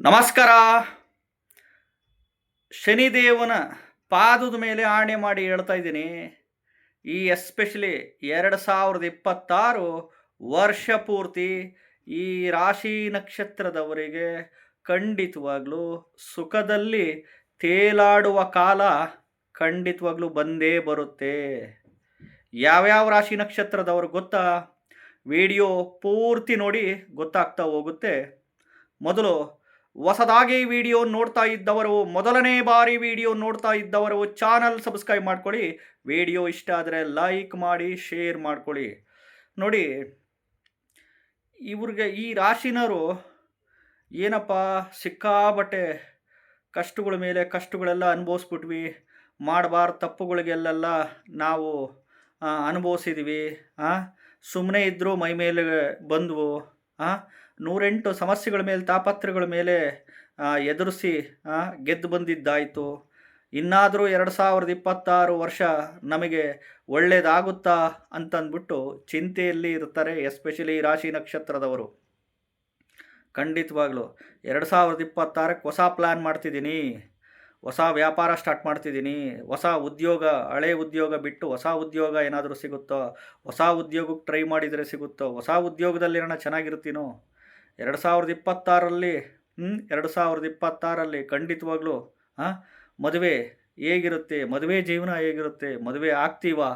ನಮಸ್ಕಾರ. ಶನಿದೇವನ ಪಾದದ ಮೇಲೆ ಆಣೆ ಮಾಡಿ ಹೇಳ್ತಾ ಇದ್ದೀನಿ. ಈ ಎಸ್ಪೆಷಲಿ ಎರಡು ಸಾವಿರದ ಇಪ್ಪತ್ತಾರು ವರ್ಷ ಪೂರ್ತಿ ಈ ರಾಶಿ ನಕ್ಷತ್ರದವರಿಗೆ ಖಂಡಿತವಾಗ್ಲೂ ಸುಖದಲ್ಲಿ ತೇಲಾಡುವ ಕಾಲ ಖಂಡಿತವಾಗ್ಲೂ ಬಂದೇ ಬರುತ್ತೆ. ಯಾವ್ಯಾವ ರಾಶಿ ನಕ್ಷತ್ರದವ್ರಿಗೆ ಗೊತ್ತಾ? ವಿಡಿಯೋ ಪೂರ್ತಿ ನೋಡಿ ಗೊತ್ತಾಗ್ತಾ ಹೋಗುತ್ತೆ. ಮೊದಲು ಹೊಸದಾಗಿ ವಿಡಿಯೋ ನೋಡ್ತಾ ಇದ್ದವರು, ಮೊದಲನೇ ಬಾರಿ ವಿಡಿಯೋ ನೋಡ್ತಾ ಇದ್ದವರು, ಚಾನಲ್ ಸಬ್ಸ್ಕ್ರೈಬ್ ಮಾಡ್ಕೊಳ್ಳಿ. ವಿಡಿಯೋ ಇಷ್ಟ ಆದರೆ ಲೈಕ್ ಮಾಡಿ, ಶೇರ್ ಮಾಡ್ಕೊಳ್ಳಿ. ನೋಡಿ, ಇವ್ರಿಗೆ ಈ ರಾಶಿನವರು ಏನಪ್ಪ ಸಿಕ್ಕಾಬಟ್ಟೆ ಕಷ್ಟಗಳ ಮೇಲೆ ಕಷ್ಟಗಳೆಲ್ಲ ಅನುಭವಿಸ್ಬಿಟ್ವಿ. ಮಾಡಬಾರ್ದು ತಪ್ಪುಗಳಿಗೆಲ್ಲ ನಾವು ಅನುಭವಿಸಿದ್ವಿ. ಸುಮ್ಮನೆ ಇದ್ದರೂ ಮೈ ಮೇಲೆ ಬಂದವು. ನೂರೆಂಟು ಸಮಸ್ಯೆಗಳ ಮೇಲೆ ತಾಪತ್ರಗಳ ಮೇಲೆ ಎದುರಿಸಿ ಗೆದ್ದು ಬಂದಿದ್ದಾಯಿತು. ಇನ್ನಾದರೂ ಎರಡು ಸಾವಿರದ ಇಪ್ಪತ್ತಾರು ವರ್ಷ ನಮಗೆ ಒಳ್ಳೆಯದಾಗುತ್ತಾ ಅಂತಂದ್ಬಿಟ್ಟು ಚಿಂತೆಯಲ್ಲಿ ಇರ್ತಾರೆ ಎಸ್ಪೆಷಲಿ ರಾಶಿ ನಕ್ಷತ್ರದವರು. ಖಂಡಿತವಾಗ್ಲೂ, ಎರಡು ಸಾವಿರದ ಇಪ್ಪತ್ತಾರಕ್ಕೆ ಹೊಸ ಪ್ಲ್ಯಾನ್ ಮಾಡ್ತಿದ್ದೀನಿ. ಹೊಸ ವ್ಯಾಪಾರ ಸ್ಟಾರ್ಟ್ ಮಾಡ್ತಿದ್ದೀನಿ. ಹೊಸ ಉದ್ಯೋಗ, ಹಳೆ ಉದ್ಯೋಗ ಬಿಟ್ಟು ಹೊಸ ಉದ್ಯೋಗ ಏನಾದರೂ ಸಿಗುತ್ತೋ, ಹೊಸ ಉದ್ಯೋಗಕ್ಕೆ ಟ್ರೈ ಮಾಡಿದರೆ ಸಿಗುತ್ತೋ, ಹೊಸ ಉದ್ಯೋಗದಲ್ಲಿ ಏನೋ ಚೆನ್ನಾಗಿರ್ತೀನೋ ಎರಡು ಸಾವಿರದ ಇಪ್ಪತ್ತಾರಲ್ಲಿ ಹ್ಞೂ ಎರಡು ಸಾವಿರದ ಇಪ್ಪತ್ತಾರಲ್ಲಿ ಖಂಡಿತವಾಗ್ಲೂ ಹಾಂ ಮದುವೆ ಹೇಗಿರುತ್ತೆ, ಮದುವೆ ಜೀವನ ಹೇಗಿರುತ್ತೆ, ಮದುವೆ ಆಗ್ತೀವಾ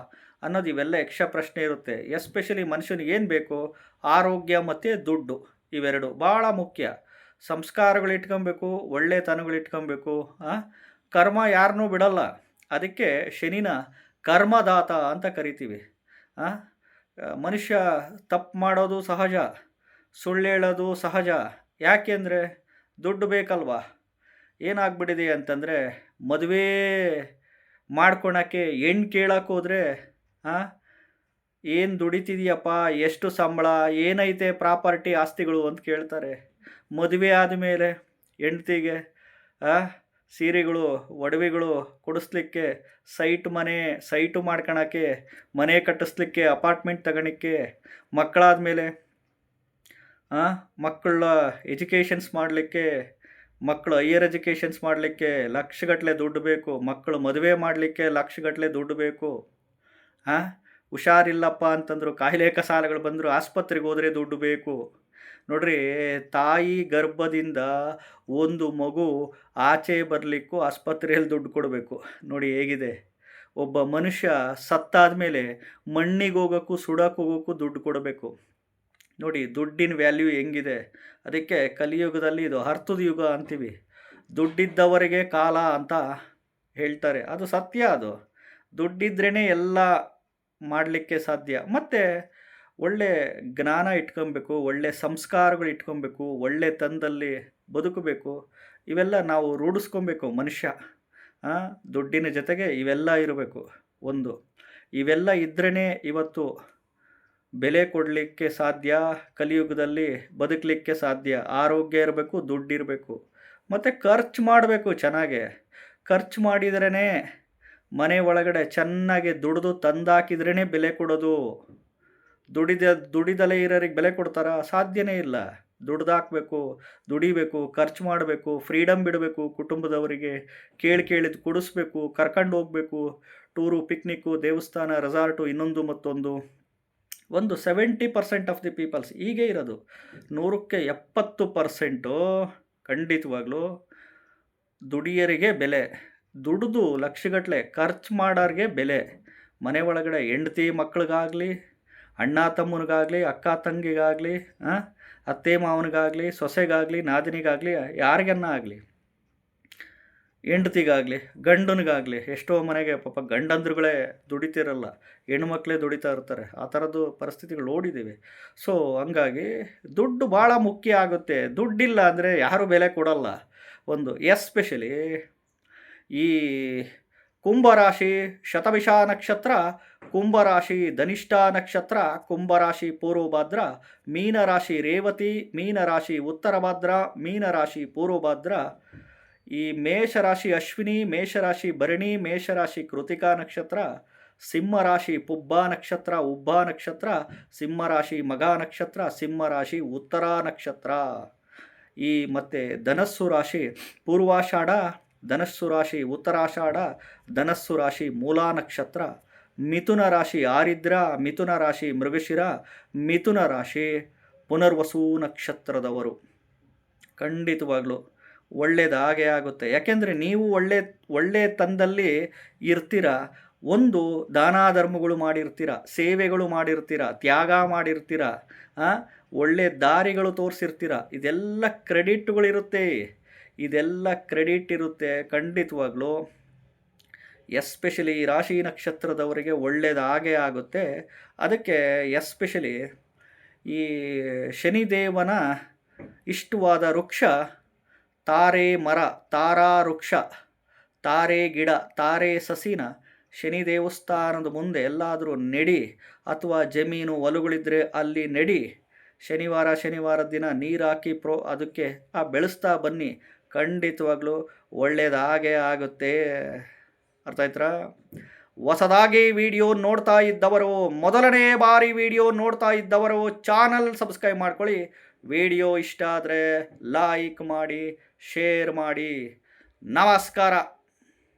ಅನ್ನೋದು ಇವೆಲ್ಲ ಯಕ್ಷ ಪ್ರಶ್ನೆ ಇರುತ್ತೆ. ಎಸ್ಪೆಷಲಿ ಮನುಷ್ಯನಿಗೆ ಏನು ಬೇಕು? ಆರೋಗ್ಯ ಮತ್ತು ದುಡ್ಡು, ಇವೆರಡು ಭಾಳ ಮುಖ್ಯ. ಸಂಸ್ಕಾರಗಳು ಇಟ್ಕೊಬೇಕು, ಒಳ್ಳೆತನಗಳು ಇಟ್ಕೊಬೇಕು ಹಾಂ ಕರ್ಮ ಯಾರನ್ನೂ ಬಿಡಲ್ಲ. ಅದಕ್ಕೆ ಶನಿನ ಕರ್ಮದಾತ ಅಂತ ಕರಿತೀವಿ? ಮನುಷ್ಯ ತಪ್ಪು ಮಾಡೋದು ಸಹಜ. ಸುಳ್ಳು ಹೇಳೋದು ಸಹಜ ಯಾಕೆಂದರೆ ದುಡ್ಡು ಬೇಕಲ್ವಾ? ಏನಾಗ್ಬಿಟ್ಟಿದೆ ಅಂತಂದರೆ ಮದುವೆ ಮಾಡ್ಕೊಳಕ್ಕೆ ಹೆಣ್ಣು ಕೇಳಕ್ಕೆ ಹೋದರೆ ಏನು ದುಡಿತಿದೆಯಪ್ಪ, ಎಷ್ಟು ಸಂಬಳ, ಏನೈತೆ ಪ್ರಾಪರ್ಟಿ ಆಸ್ತಿಗಳು ಅಂತ ಕೇಳ್ತಾರೆ. ಮದುವೆ ಆದಮೇಲೆ ಹೆಂಡ್ತಿಗೆ ಸೀರೆಗಳು, ಒಡವೆಗಳು ಕೊಡಿಸ್ಲಿಕ್ಕೆ, ಸೈಟ್ ಮನೆ, ಸೈಟು ಮಾಡ್ಕೊಳಕ್ಕೆ, ಮನೆ ಕಟ್ಟಿಸ್ಲಿಕ್ಕೆ, ಅಪಾರ್ಟ್ಮೆಂಟ್ ತಗೊಳಕ್ಕೆ ಮಕ್ಕಳಾದ ಮೇಲೆ ಮಕ್ಕಳ ಎಜುಕೇಷನ್ಸ್ ಮಾಡಲಿಕ್ಕೆ, ಮಕ್ಕಳು ಹೈಯರ್ ಎಜುಕೇಷನ್ಸ್ ಮಾಡಲಿಕ್ಕೆ ಲಕ್ಷಗಟ್ಟಲೆ ದುಡ್ಡು ಬೇಕು, ಮಕ್ಕಳು ಮದುವೆ ಮಾಡಲಿಕ್ಕೆ ಲಕ್ಷಗಟ್ಟಲೆ ದುಡ್ಡು ಬೇಕು. ಹಾಂ ಹುಷಾರಿಲ್ಲಪ್ಪ ಅಂತಂದರು ಕಾಯಿಲೆ ಕಸಾಲೆಗಳು ಬಂದರು ಆಸ್ಪತ್ರೆಗೆ ಹೋದರೆ ದುಡ್ಡು ಬೇಕು. ನೋಡ್ರಿ, ತಾಯಿ ಗರ್ಭದಿಂದ ಒಂದು ಮಗು ಆಚೆ ಬರಲಿಕ್ಕೂ ಆಸ್ಪತ್ರೆಯಲ್ಲಿ ದುಡ್ಡು ಕೊಡಬೇಕು. ನೋಡಿ ಹೇಗಿದೆ. ಒಬ್ಬ ಮನುಷ್ಯ ಸತ್ತಾದ ಮೇಲೆ ಮಣ್ಣಿಗೆ ಹೋಗೋಕ್ಕೂ, ಸುಡಕ್ಕೆ ಹೋಗೋಕ್ಕೂ ದುಡ್ಡು ಕೊಡಬೇಕು. ನೋಡಿ ದುಡ್ಡಿನ ವ್ಯಾಲ್ಯೂ ಹೆಂಗಿದೆ? ಅದಕ್ಕೆ ಕಲಿಯುಗದಲ್ಲಿ ಇದು ಅರ್ಥದ ಯುಗ ಅಂತೀವಿ. ದುಡ್ಡಿದ್ದವರಿಗೆ ಕಾಲ ಅಂತ ಹೇಳ್ತಾರೆ. ಅದು ಸತ್ಯ ಅದು. ದುಡ್ಡಿದ್ರೇ ಎಲ್ಲ ಮಾಡಲಿಕ್ಕೆ ಸಾಧ್ಯ. ಮತ್ತು ಒಳ್ಳೆ ಜ್ಞಾನ ಇಟ್ಕೊಬೇಕು, ಒಳ್ಳೆ ಸಂಸ್ಕಾರಗಳು ಇಟ್ಕೊಬೇಕು, ಒಳ್ಳೆ ತಂದಲ್ಲಿ ಬದುಕಬೇಕು. ಇವೆಲ್ಲ ನಾವು ರೂಢಿಸ್ಕೊಬೇಕು ಮನುಷ್ಯ. ದುಡ್ಡಿನ ಜೊತೆಗೆ ಇವೆಲ್ಲ ಇರಬೇಕು ಒಂದು. ಇವೆಲ್ಲ ಇದ್ರೇ ಇವತ್ತು ಬೆಲೆ ಕೊಡಲಿಕ್ಕೆ ಸಾಧ್ಯ, ಕಲಿಯುಗದಲ್ಲಿ ಬದುಕಲಿಕ್ಕೆ ಸಾಧ್ಯ, ಆರೋಗ್ಯ ಇರಬೇಕು ದುಡ್ಡಿರಬೇಕು ಮತ್ತು ಖರ್ಚು ಮಾಡಬೇಕು ಚೆನ್ನಾಗೆ. ಖರ್ಚು ಮಾಡಿದ್ರೇ ಮನೆ ಒಳಗಡೆ ಚೆನ್ನಾಗಿ ದುಡಿದು ತಂದಾಕಿದ್ರೇ ಬೆಲೆ ಕೊಡೋದು. ದುಡಿದ, ದುಡಿದಲೇ ಇರೋರಿಗೆ ಬೆಲೆ ಕೊಡ್ತಾರ? ಸಾಧ್ಯನೇ ಇಲ್ಲ. ದುಡ್ದಾಕಬೇಕು ದುಡಿಬೇಕು, ಖರ್ಚು ಮಾಡಬೇಕು ಫ್ರೀಡಮ್ ಬಿಡಬೇಕು ಕುಟುಂಬದವರಿಗೆ. ಕೇಳಿ ಕೇಳಿದ್ದು ಕೊಡಿಸ್ಬೇಕು, ಕರ್ಕೊಂಡು ಹೋಗಬೇಕು. ಟೂರು ಪಿಕ್ನಿಕ್ಕು ದೇವಸ್ಥಾನ, ರೆಸಾರ್ಟು ಇನ್ನೊಂದು ಮತ್ತೊಂದು. ಒಂದು seventy percent of the peoples ಹೀಗೆ ಇರೋದು. ನೂರಕ್ಕೆ ಎಪ್ಪತ್ತು ಪರ್ಸೆಂಟು ಖಂಡಿತವಾಗ್ಲೂ ದುಡಿಯರಿಗೆ ಬೆಲೆ. ದುಡಿದು ಲಕ್ಷಗಟ್ಟಲೆ ಖರ್ಚು ಮಾಡೋರಿಗೆ ಬೆಲೆ. ಮನೆ ಒಳಗಡೆ ಹೆಂಡತಿ ಮಕ್ಳಿಗಾಗಲಿ, ಅಣ್ಣ ತಮ್ಮನಿಗಾಗಲಿ, ಅಕ್ಕ ತಂಗಿಗಾಗಲಿ ಅತ್ತೆ ಮಾವನಿಗಾಗಲಿ, ಸೊಸೆಗಾಗಲಿ, ನಾದಿನಿಗಾಗಲಿ, ಯಾರಿಗನ್ನ ಆಗಲಿ ಹೆಂಡತಿಗಾಗಲಿ, ಗಂಡನಿಗಾಗಲಿ, ಎಷ್ಟೋ ಮನೆಗೆ ಪಾಪ ಗಂಡಂದ್ರುಗಳೇ ದುಡಿತಿರಲ್ಲ, ಹೆಣ್ಮಕ್ಳೇ ದುಡಿತಾ ಇರ್ತಾರೆ, ಆ ಥರದ್ದು ಪರಿಸ್ಥಿತಿಗಳು ನೋಡಿದ್ದೀವಿ ಸೊ ಹಂಗಾಗಿ ದುಡ್ಡು ಭಾಳ ಮುಖ್ಯ ಆಗುತ್ತೆ. ದುಡ್ಡಿಲ್ಲ ಅಂದರೆ ಯಾರೂ ಬೆಲೆ ಕೊಡಲ್ಲ. ಒಂದು ಎಸ್ಪೆಷಲಿ ಈ ಕುಂಭರಾಶಿ ಶತವಿಷ ನಕ್ಷತ್ರ, ಕುಂಭರಾಶಿ ಧನಿಷ್ಠ ನಕ್ಷತ್ರ, ಕುಂಭರಾಶಿ ಪೂರ್ವಭಾದ್ರ, ಮೀನರಾಶಿ ರೇವತಿ, ಮೀನರಾಶಿ ಉತ್ತರಭಾದ್ರ, ಮೀನರಾಶಿ ಪೂರ್ವಭಾದ್ರ ಈ ಮೇಷರಾಶಿ ಅಶ್ವಿನಿ, ಮೇಷರಾಶಿ ಭರಣಿ, ಮೇಷರಾಶಿ ಕೃತಿಕಾ ನಕ್ಷತ್ರ, ಸಿಂಹರಾಶಿ ಪುಬ್ಬ ನಕ್ಷತ್ರ, ಉಬ್ಬ ನಕ್ಷತ್ರ, ಸಿಂಹರಾಶಿ ಮಗ ನಕ್ಷತ್ರ, ಸಿಂಹರಾಶಿ ಉತ್ತರ ನಕ್ಷತ್ರ. ಈ ಮತ್ತು ಧನಸ್ಸು ರಾಶಿ ಪೂರ್ವಾಷಾಢ, ಧನಸ್ಸು ರಾಶಿ ಉತ್ತರಾಷಾಢ, ಧನಸ್ಸು ರಾಶಿ ಮೂಲಾ ನಕ್ಷತ್ರ. ಮಿಥುನ ರಾಶಿ ಆರಿದ್ರ, ಮಿಥುನ ರಾಶಿ ಮೃಗಶಿರ, ಮಿಥುನ ರಾಶಿ ಪುನರ್ವಸು ನಕ್ಷತ್ರದವರು. ಖಂಡಿತವಾಗ್ಲೂ ಒಳ್ಳೇದು ಹಾಗೆ ಆಗುತ್ತೆ. ಯಾಕೆಂದರೆ ನೀವು ಒಳ್ಳೆ ಒಳ್ಳೆಯ ತಂದಲ್ಲಿ ಇರ್ತೀರ. ಒಂದು ದಾನ ಧರ್ಮಗಳು ಮಾಡಿರ್ತೀರ, ಸೇವೆಗಳು ಮಾಡಿರ್ತೀರ, ತ್ಯಾಗ ಮಾಡಿರ್ತೀರ ಒಳ್ಳೆ ದಾರಿಗಳು ತೋರಿಸಿರ್ತೀರ, ಇದೆಲ್ಲ ಕ್ರೆಡಿಟ್ಗಳಿರುತ್ತೆ. ಇದೆಲ್ಲ ಕ್ರೆಡಿಟ್ ಇರುತ್ತೆ. ಖಂಡಿತವಾಗ್ಲೂ, ಎಸ್ಪೆಷಲಿ ರಾಶಿ ನಕ್ಷತ್ರದವರಿಗೆ ಒಳ್ಳೇದು ಹಾಗೆ ಆಗುತ್ತೆ. ಅದಕ್ಕೆ ಎಸ್ಪೆಷಲಿ ಈ ಶನಿದೇವನ ಇಷ್ಟವಾದ ವೃಕ್ಷ ತಾರೆ ಮರ, ತಾರಾ ವೃಕ್ಷ, ತಾರೆ ಗಿಡ, ತಾರೆ ಸಸಿನ ಶನಿ ದೇವಸ್ಥಾನದ ಮುಂದೆ ಎಲ್ಲಾದರೂ ನೆಡಿ ಅಥವಾ ಜಮೀನು ಹೊಲಗಳಿದ್ರೆ ಅಲ್ಲಿ ನೆಡಿ. ಶನಿವಾರ ಶನಿವಾರದ ದಿನ ನೀರು ಹಾಕಿ ಪ್ರೋ, ಅದಕ್ಕೆ ಆ ಬೆಳೆಸ್ತಾ ಬನ್ನಿ. ಖಂಡಿತವಾಗ್ಲೂ ಒಳ್ಳೆಯದಾಗೇ ಆಗುತ್ತೆ. ಅರ್ಥ ಆಯ್ತಾ ಹೊಸದಾಗಿ ವಿಡಿಯೋ ನೋಡ್ತಾ ಇದ್ದವರು, ಮೊದಲನೇ ಬಾರಿ ವಿಡಿಯೋ ನೋಡ್ತಾ ಇದ್ದವರು, ಚಾನಲ್ ಸಬ್ಸ್ಕ್ರೈಬ್ ಮಾಡ್ಕೊಳ್ಳಿ. ವಿಡಿಯೋ ಇಷ್ಟ ಆದರೆ ಲೈಕ್ ಮಾಡಿ ಶೇರ್ ಮಾಡಿ. ನಮಸ್ಕಾರ.